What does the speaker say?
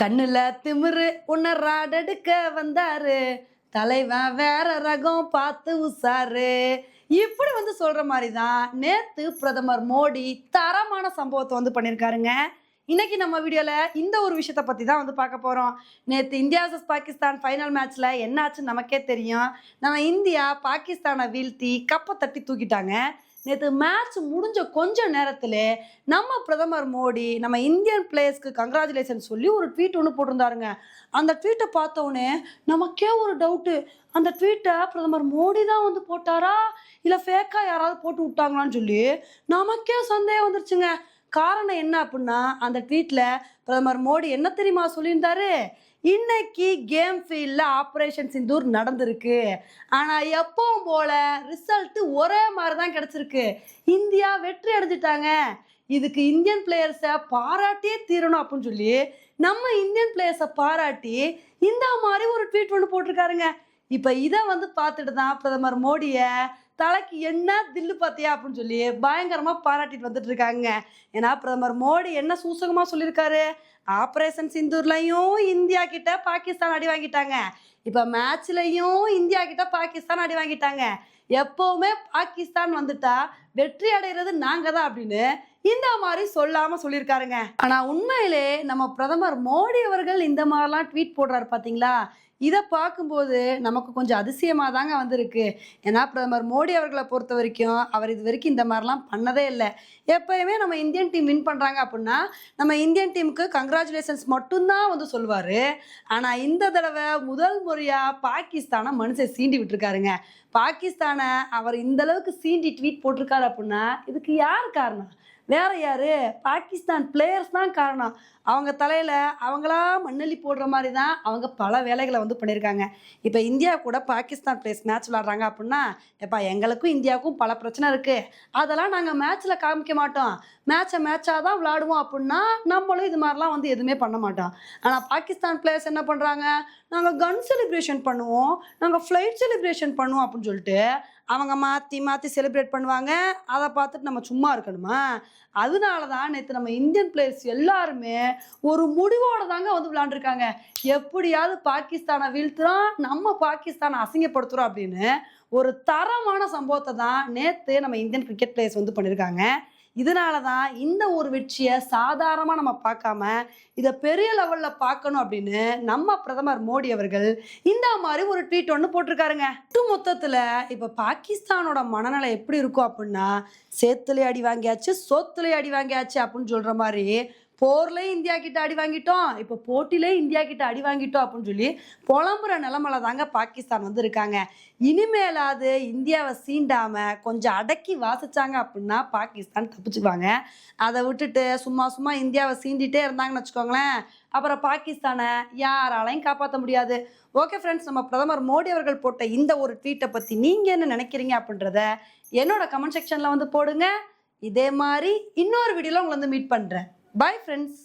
கண்ணுல திமிரு உன்னை ராடெடுக்க வந்தாரு. தலைவன் வேற ரகம் பார்த்து உசாரு. இப்படி வந்து சொல்ற மாதிரி தான் நேத்து பிரதமர் மோடி தரமான சம்பவத்தை வந்து பண்ணியிருக்காருங்க இன்னைக்கு நம்ம வீடியோல இந்த ஒரு விஷயத்தை பத்தி தான் வந்து பார்க்க போறோம். நேற்று இந்தியா வர்சஸ் பாகிஸ்தான் ஃபைனல் மேட்ச்ல என்ன ஆச்சுன்னு நமக்கே தெரியும். நம்ம இந்தியா பாகிஸ்தானை வீழ்த்தி கப்பை தட்டி தூக்கிட்டாங்க. நேற்று மேட்ச் முடிஞ்ச கொஞ்ச நேரத்தில் நம்ம பிரதமர் மோடி நம்ம இந்தியன் பிளேயர்ஸ்க்கு கங்க்ராச்சுலேஷன் சொல்லி ஒரு ட்வீட் ஒன்று போட்டிருந்தாருங்க. அந்த ட்வீட்டை பார்த்தோன்னே நமக்கே ஒரு டவுட்டு அந்த ட்வீட்டை பிரதமர் மோடி தான் வந்து போட்டாரா? இல்லை ஃபேக்காக யாராவது போட்டு விட்டாங்களான்னு சொல்லி நமக்கே சந்தேகம் வந்துருச்சுங்க. காரணம் என்ன அப்படின்னா அந்த ட்வீட்டில் பிரதமர் மோடி என்ன தெரியுமா சொல்லியிருந்தாரு? இன்னைக்கு கேம் ஃபீல்டில் ஆப்ரேஷன் சிந்தூர் நடந்திருக்கு. ஆனால் எப்பவும் போல ரிசல்ட்டு ஒரே மாதிரி தான் கிடச்சிருக்கு. இந்தியா வெற்றி அடைஞ்சிட்டாங்க. இதுக்கு இந்தியன் பிளேயர்ஸை பாராட்டியே தீரணும் அப்படின்னு சொல்லி நம்ம இந்தியன் பிளேயர்ஸை பாராட்டி இந்த மாதிரி ஒரு ட்வீட் ஒன்று போட்டிருக்காருங்க. இப்போ இதை வந்து பார்த்துட்டு தான் பிரதமர் மோடியை தலைக்கு என்ன தில்லு பார்த்தியா அப்படின்னு சொல்லி பயங்கரமாக பாராட்டிட்டு வந்துட்டு இருக்காங்க. ஏன்னா பிரதமர் மோடி என்ன சூசகமாக சொல்லியிருக்காரு ஆப்ரேஷன் சிந்தூர்லையும் இந்தியா கிட்ட பாகிஸ்தான் அடி வாங்கிட்டாங்க. இப்போ மேட்ச்லையும் இந்தியா கிட்ட பாகிஸ்தான் அடி வாங்கிட்டாங்க. எப்போவுமே பாகிஸ்தான் வந்துட்டா வெற்றி அடைகிறது நாங்கள் தான் அப்படின்னு இந்த மாதிரி சொல்லாம சொல்லியிருக்காருங்க. ஆனா உண்மையிலே நம்ம பிரதமர் மோடி அவர்கள் இந்த மாதிரிலாம் ட்வீட் போடுறாரு பாத்தீங்களா? இதை பார்க்கும்போது நமக்கு கொஞ்சம் அதிசயமாக தாங்க வந்திருக்கு. ஏன்னா பிரதமர் மோடி அவர்களை பொறுத்த வரைக்கும் அவர் இது வரைக்கும் இந்த மாதிரிலாம் பண்ணதே இல்லை. எப்பயுமே நம்ம இந்தியன் டீம் வின் பண்ணுறாங்க அப்படின்னா நம்ம இந்தியன் டீமுக்கு கங்க்ராச்சுலேஷன்ஸ் மட்டும்தான் வந்து சொல்லுவார் ஆனால் இந்த தடவை முதல் முறையாக பாகிஸ்தானை மனுஷன் சீண்டி விட்டுருக்காருங்க. பாகிஸ்தானை அவர் இந்த அளவுக்கு சீண்டி ட்வீட் போட்டிருக்காரு அப்படின்னா இதுக்கு யார் காரணம்? வேற யாரு? பாகிஸ்தான் பிளேயர்ஸ் தான் காரணம். அவங்க தலையில் அவங்களா மண்ணள்ளி போடுற மாதிரி தான் அவங்க பல வேலைகளை வந்து பண்ணியிருக்காங்க. இப்போ இந்தியா கூட பாகிஸ்தான் பிளேயர்ஸ் மேட்ச் விளாட்றாங்க அப்படின்னா எப்பா எங்களுக்கும் இந்தியாவுக்கும் பல பிரச்சனை இருக்குது அதெல்லாம் நாங்கள் மேட்ச்சில் காமிக்க மாட்டோம். மேட்சை மேட்சாக தான் விளாடுவோம் அப்படின்னா நம்மளும் இது மாதிரிலாம் வந்து எதுவுமே பண்ண மாட்டோம். ஆனால் பாகிஸ்தான் பிளேயர்ஸ் என்ன பண்ணுறாங்க நாங்கள் கன் செலிப்ரேஷன் பண்ணுவோம். நாங்கள் ஃப்ளைட் செலிப்ரேஷன் பண்ணுவோம் அப்படின்னு அப்படின்னு சொல்லிட்டு அவங்க மாற்றி மாற்றி செலிப்ரேட் பண்ணுவாங்க. அதை பார்த்துட்டு நம்ம சும்மா இருக்கணுமா? அதனால தான் நேற்று நம்ம இந்தியன் பிளேயர்ஸ் எல்லாருமே ஒரு முடிவோடு தாங்க வந்து விளாண்டுருக்காங்க எப்படியாவது பாகிஸ்தானை வீழ்த்துறோம் நம்ம பாகிஸ்தானை அசிங்கப்படுத்துகிறோம் அப்படின்னு ஒரு தரமான சம்பவத்தை தான் நேற்று நம்ம இந்தியன் கிரிக்கெட் பிளேயர்ஸ் வந்து பண்ணியிருக்காங்க இதனால தான் இந்த ஒரு வெற்றியை சாதாரணமாக நம்ம பார்க்காம இதை பெரிய லெவலில் பார்க்கணும் அப்படின்னு நம்ம பிரதமர் மோடி அவர்கள் இந்த மாதிரி ஒரு ட்வீட் ஒன்று போட்டிருக்காருங்க. ஒட்டு மொத்தத்தில் இப்போ பாகிஸ்தானோட மனநிலை எப்படி இருக்கும் அப்படின்னா சேத்துலேயே அடி வாங்கியாச்சு சோத்துலேயே அடி வாங்கியாச்சு அப்படின்னு சொல்கிற மாதிரி போர்லேயும் இந்தியா கிட்ட அடி வாங்கிட்டோம். இப்போ போட்டிலே இந்தியா கிட்ட அடி வாங்கிட்டோம் அப்படின்னு சொல்லி புலம்புற நிலமையில தாங்க பாகிஸ்தான் வந்து இருக்காங்க இனிமேலாவது இந்தியாவை சீண்டாம கொஞ்சம் அடக்கி வாசிச்சாங்க அப்படின்னா பாகிஸ்தான் தப்பிச்சுக்குவாங்க. அதை விட்டுட்டு சும்மா சும்மா இந்தியாவை சீண்டிட்டே இருந்தாங்கன்னு வச்சுக்கோங்களேன். அப்புறம் பாகிஸ்தானை யாராலையும் காப்பாற்ற முடியாது. ஓகே ஃப்ரெண்ட்ஸ் நம்ம பிரதமர் மோடி அவர்கள் போட்ட இந்த ஒரு ட்வீட்டை பற்றி நீங்கள் என்ன நினைக்கிறீங்க அப்படின்றத என்னோட கமெண்ட் செக்ஷனில் வந்து போடுங்க. இதே மாதிரி இன்னொரு வீடியோவில் உங்களை வந்து மீட் பண்ணுறேன் பை ஃப்ரெண்ட்ஸ்